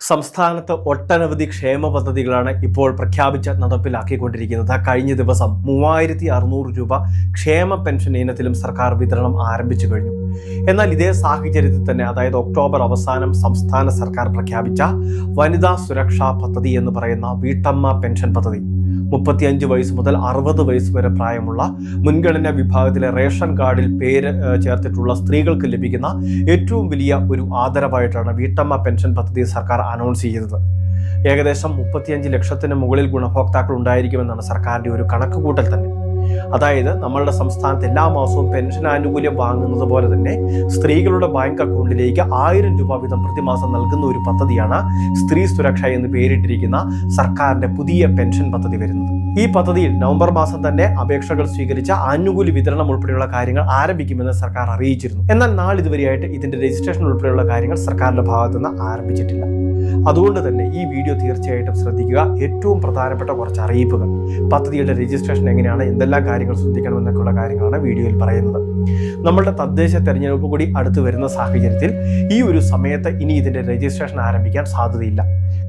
സംസ്ഥാനത്ത് ഒട്ടനവധി ക്ഷേമ പദ്ധതികളാണ് ഇപ്പോൾ പ്രഖ്യാപിച്ച് നടപ്പിലാക്കിക്കൊണ്ടിരിക്കുന്നത്. കഴിഞ്ഞ ദിവസം മൂവായിരത്തി അറുന്നൂറ് രൂപ ക്ഷേമ പെൻഷൻ ഇനത്തിലും സർക്കാർ വിതരണം ആരംഭിച്ചു കഴിഞ്ഞു. എന്നാൽ ഇതേ സാഹചര്യത്തിൽ തന്നെ അതായത് ഒക്ടോബർ അവസാനം സംസ്ഥാന സർക്കാർ പ്രഖ്യാപിച്ച വനിതാ സുരക്ഷാ പദ്ധതി എന്ന് പറയുന്ന വീട്ടമ്മ പെൻഷൻ പദ്ധതി. മുപ്പത്തിയഞ്ച് വയസ്സ് മുതൽ അറുപത് വയസ്സ് വരെ പ്രായമുള്ള മുൻഗണന വിഭാഗത്തിലെ റേഷൻ കാർഡിൽ പേര് ചേർത്തിട്ടുള്ള സ്ത്രീകൾക്ക് ലഭിക്കുന്ന ഏറ്റവും വലിയ ഒരു ആദരവായിട്ടാണ് വീട്ടമ്മ പെൻഷൻ പദ്ധതി സർക്കാർ അനൗൺസ് ചെയ്തത്. ഏകദേശം മുപ്പത്തിയഞ്ച് ലക്ഷത്തിന് മുകളിൽ ഗുണഭോക്താക്കൾ ഉണ്ടായിരിക്കുമെന്നാണ് സർക്കാരിന്റെ ഒരു കണക്കുകൂട്ടൽ തന്നെ. അതായത് നമ്മളുടെ സംസ്ഥാനത്ത് എല്ലാ മാസവും പെൻഷൻ ആനുകൂല്യം വാങ്ങുന്നത് പോലെ തന്നെ സ്ത്രീകളുടെ ബാങ്ക് അക്കൗണ്ടിലേക്ക് ആയിരം രൂപ വീതം പ്രതിമാസം നൽകുന്ന ഒരു പദ്ധതിയാണ് സ്ത്രീ സുരക്ഷ എന്ന് പേരിട്ടിരിക്കുന്ന സർക്കാരിന്റെ പുതിയ പെൻഷൻ പദ്ധതി വരുന്നത്. ഈ പദ്ധതിയിൽ നവംബർ മാസം തന്നെ അപേക്ഷകൾ സ്വീകരിച്ച ആനുകൂല്യ വിതരണം ഉൾപ്പെടെയുള്ള കാര്യങ്ങൾ ആരംഭിക്കുമെന്ന് സർക്കാർ അറിയിച്ചിരുന്നു. എന്നാൽ നാളിതുവരെയായിട്ട് ഇതിന്റെ രജിസ്ട്രേഷൻ ഉൾപ്പെടെയുള്ള കാര്യങ്ങൾ സർക്കാരിന്റെ ഭാഗത്തു നിന്ന് ആരംഭിച്ചിട്ടില്ല. അതുകൊണ്ട് തന്നെ ഈ വീഡിയോ തീർച്ചയായിട്ടും ശ്രദ്ധിക്കുക. ഏറ്റവും പ്രധാനപ്പെട്ട കുറച്ച് അറിയിപ്പുകൾ. പദ്ധതിയുടെ രജിസ്ട്രേഷൻ എങ്ങനെയാണ്? എന്തെല്ലാം കാര്യങ്ങൾ ശ്രദ്ധിക്കണമെന്നൊക്കെയുള്ള കാര്യങ്ങളാണ് വീഡിയോയിൽ പറയുന്നത്. നമ്മളുടെ തദ്ദേശ തെരഞ്ഞെടുപ്പ് കൂടി അടുത്ത് വരുന്ന സാഹചര്യത്തിൽ ഈ ഒരു സമയത്ത് ഇനി ഇതിന്റെ രജിസ്ട്രേഷൻ ആരംഭിക്കാൻ സാധ്യതയില്ല.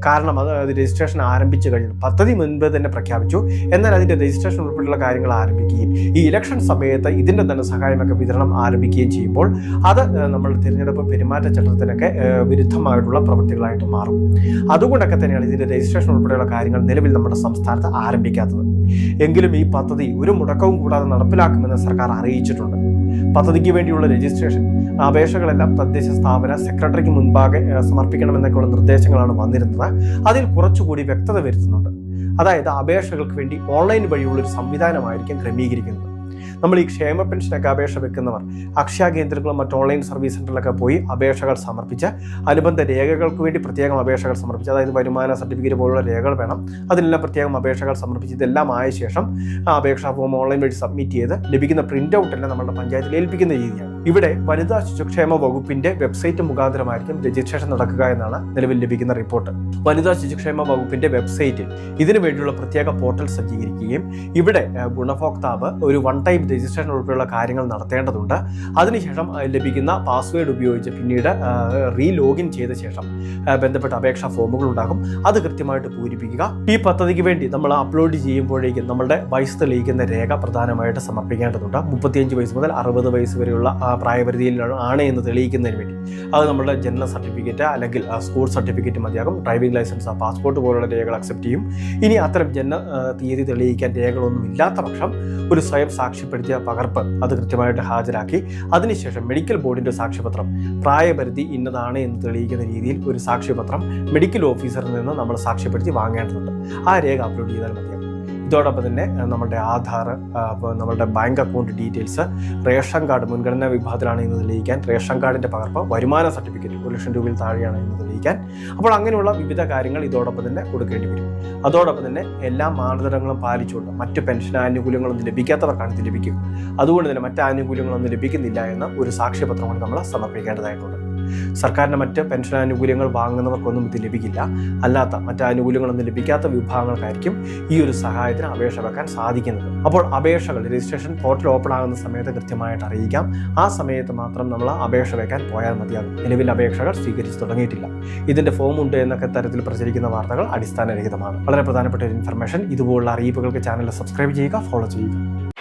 കാരണം അത് രജിസ്ട്രേഷൻ ആരംഭിച്ചു കഴിഞ്ഞു. പദ്ധതി മുൻപ് തന്നെ പ്രഖ്യാപിച്ചു. എന്നാൽ അതിന്റെ രജിസ്ട്രേഷൻ ഉൾപ്പെടെയുള്ള കാര്യങ്ങൾ ആരംഭിക്കുകയും ഈ ഇലക്ഷൻ സമയത്ത് ഇതിന്റെ ധനസഹായമൊക്കെ വിതരണം ആരംഭിക്കുകയും ചെയ്യുമ്പോൾ അത് നമ്മൾ തിരഞ്ഞെടുപ്പ് പെരുമാറ്റച്ചട്ടത്തിനൊക്കെ വിരുദ്ധമായിട്ടുള്ള പ്രവൃത്തികളായിട്ട് മാറും. അതുകൊണ്ടൊക്കെ തന്നെയാണ് ഇതിന്റെ രജിസ്ട്രേഷൻ ഉൾപ്പെടെയുള്ള കാര്യങ്ങൾ നിലവിൽ നമ്മുടെ സംസ്ഥാനത്ത് ആരംഭിക്കാത്തത്. എങ്കിലും ഈ പദ്ധതി ഒരു മുടക്കവും കൂടാതെ നടപ്പിലാക്കുമെന്ന് സർക്കാർ അറിയിച്ചിട്ടുണ്ട്. പദ്ധതിക്ക് വേണ്ടിയുള്ള രജിസ്ട്രേഷൻ അപേക്ഷകളെല്ലാം തദ്ദേശ സ്ഥാപന സെക്രട്ടറിക്ക് മുൻപാകെ സമർപ്പിക്കണമെന്നൊക്കെയുള്ള നിർദ്ദേശങ്ങളാണ് വന്നിരുന്നത്. അതിൽ കുറച്ചുകൂടി വ്യക്തത വരുത്തുന്നുണ്ട്. അതായത് അപേക്ഷകൾക്ക് വേണ്ടി ഓൺലൈൻ വഴിയുള്ള ഒരു സംവിധാനമായിരിക്കും ക്രമീകരിക്കുന്നത്. നമ്മൾ ഈ ക്ഷേമ പെൻഷനൊക്കെ അപേക്ഷ വെക്കുന്നവർ അക്ഷയ കേന്ദ്രങ്ങളും മറ്റ് ഓൺലൈൻ സർവീസ് സെന്ററിലൊക്കെ പോയി അപേക്ഷകൾ സമർപ്പിച്ച് അനുബന്ധ രേഖകൾക്ക് വേണ്ടി പ്രത്യേകം അപേക്ഷകൾ സമർപ്പിച്ച് അതായത് വരുമാന സർട്ടിഫിക്കറ്റ് പോലുള്ള രേഖകൾ വേണം. അതിനെല്ലാം പ്രത്യേകം അപേക്ഷകൾ സമർപ്പിച്ച് ഇതെല്ലാം ആയ ശേഷം ആ അപേക്ഷാ ഫോം ഓൺലൈൻ വഴി സബ്മിറ്റ് ചെയ്ത് ലഭിക്കുന്ന പ്രിന്റ് ഔട്ട് എല്ലാം നമ്മുടെ പഞ്ചായത്തിൽ ഏൽപ്പിക്കുന്ന രീതിയാണ്. ഇവിടെ വനിതാ ശിശുക്ഷേമ വകുപ്പിന്റെ വെബ്സൈറ്റ് മുഖാന്തരമായിരിക്കും രജിസ്ട്രേഷൻ നടക്കുക എന്നാണ് നിലവിൽ ലഭിക്കുന്ന റിപ്പോർട്ട്. വനിതാ ശിശുക്ഷേമ വകുപ്പിന്റെ വെബ്സൈറ്റിൽ ഇതിനു വേണ്ടിയുള്ള പ്രത്യേക പോർട്ടൽ സജ്ജീകരിക്കുകയും ഇവിടെ ഗുണഭോക്താവ് ഒരു വൺ ടൈം രജിസ്ട്രേഷൻ ഉൾപ്പെടെയുള്ള കാര്യങ്ങൾ നടത്തേണ്ടതുണ്ട്. അതിനുശേഷം ലഭിക്കുന്ന പാസ്വേഡ് ഉപയോഗിച്ച് പിന്നീട് റീ ലോഗിൻ ചെയ്ത ശേഷം ബന്ധപ്പെട്ട അപേക്ഷാ ഫോമുകൾ ഉണ്ടാകും. അത് കൃത്യമായിട്ട് പൂരിപ്പിക്കുക. ഈ പദ്ധതിക്ക് വേണ്ടി നമ്മൾ അപ്ലോഡ് ചെയ്യുമ്പോഴേക്കും നമ്മുടെ വയസ്സ് തെളിയിക്കുന്ന രേഖ പ്രധാനമായിട്ട് സമർപ്പിക്കേണ്ടതുണ്ട്. മുപ്പത്തിയഞ്ച് വയസ്സ് മുതൽ അറുപത് വയസ്സ് വരെയുള്ള പ്രായപരിധിയിൽ ആണ് എന്ന് തെളിയിക്കുന്നതിന് വേണ്ടി. അത് നമ്മുടെ ജനന സർട്ടിഫിക്കറ്റ് അല്ലെങ്കിൽ സ്കൂൾ സർട്ടിഫിക്കറ്റ് മതിയാകും. ഡ്രൈവിംഗ് ലൈസൻസ് ആ പാസ്പോർട്ട് പോലുള്ള രേഖകൾ അക്സെപ്റ്റ് ചെയ്യും. ഇനി അത്തരം ജനന തീയതി തെളിയിക്കാൻ രേഖകളൊന്നും ഇല്ലാത്ത പക്ഷം ഒരു സ്വയം സാക്ഷ്യപ്പെടുത്തിയ പകർപ്പ് അത് കൃത്യമായിട്ട് ഹാജരാക്കി അതിനുശേഷം മെഡിക്കൽ ബോർഡിന്റെ സാക്ഷ്യപത്രം പ്രായപരിധി ഇന്നതാണ് എന്ന് തെളിയിക്കുന്ന രീതിയിൽ ഒരു സാക്ഷ്യപത്രം മെഡിക്കൽ ഓഫീസറിൽ നിന്ന് നമ്മൾ സാക്ഷ്യപ്പെടുത്തി വാങ്ങേണ്ടതുണ്ട്. ആ രേഖ അപ്ലോഡ് ചെയ്താൽ മതിയാകും. ഇതോടൊപ്പം തന്നെ നമ്മുടെ ആധാർ നമ്മളുടെ bank account details ration card മുൻഗണനാ വിഭാഗത്തിലാണ് എന്ന് തെളിയിക്കാൻ റേഷൻ കാർഡിന്റെ പകർപ്പ് വരുമാന സർട്ടിഫിക്കറ്റ് ഒരു ലക്ഷം രൂപയിൽ താഴെയാണ് എന്ന് തെളിയിക്കാൻ അപ്പോൾ അങ്ങനെയുള്ള വിവിധ കാര്യങ്ങൾ ഇതോടൊപ്പം തന്നെ കൊടുക്കേണ്ടി വരും. അതോടൊപ്പം തന്നെ എല്ലാ മാനദണ്ഡങ്ങളും പാലിച്ചുകൊണ്ട് മറ്റ് പെൻഷൻ ആനുകൂല്യങ്ങളൊന്നും ലഭിക്കാത്തവർക്കാണ് ഇത് ലഭിക്കുക. അതുകൊണ്ട് തന്നെ മറ്റ് ആനുകൂല്യങ്ങളൊന്നും ലഭിക്കുന്നില്ല എന്ന ഒരു സാക്ഷ്യപത്രം നമ്മൾ സമർപ്പിക്കേണ്ടതായിട്ടുണ്ട്. സർക്കാരിന്റെ മറ്റ് പെൻഷൻ ആനുകൂല്യങ്ങൾ വാങ്ങുന്നവർക്കൊന്നും ഇത് ലഭിക്കില്ല. അല്ലാത്ത മറ്റ് ആനുകൂല്യങ്ങളൊന്നും ലഭിക്കാത്ത വിഭാഗങ്ങൾക്കായിരിക്കും ഈ ഒരു സഹായത്തിന് അപേക്ഷ വെക്കാൻ സാധിക്കുന്നത്. അപ്പോൾ അപേക്ഷകൾ രജിസ്ട്രേഷൻ പോർട്ടൽ ഓപ്പൺ ആകുന്ന സമയത്ത് കൃത്യമായിട്ട് അറിയിക്കാം. ആ സമയത്ത് മാത്രം നമ്മൾ അപേക്ഷ വെക്കാൻ പോയാൽ മതിയാകും. നിലവിൽ അപേക്ഷകൾ സ്വീകരിച്ചു തുടങ്ങിയിട്ടില്ല. ഇതിന്റെ ഫോം ഉണ്ട് എന്നൊക്കെ തരത്തിൽ പ്രചരിക്കുന്ന വാർത്തകൾ അടിസ്ഥാനരഹിതമാണ്. വളരെ പ്രധാനപ്പെട്ട ഒരു ഇൻഫർമേഷൻ ഇതുപോലുള്ള അറിയിപ്പുകൾക്ക് ചാനൽ സബ്സ്ക്രൈബ് ചെയ്യുക ഫോളോ ചെയ്യുക.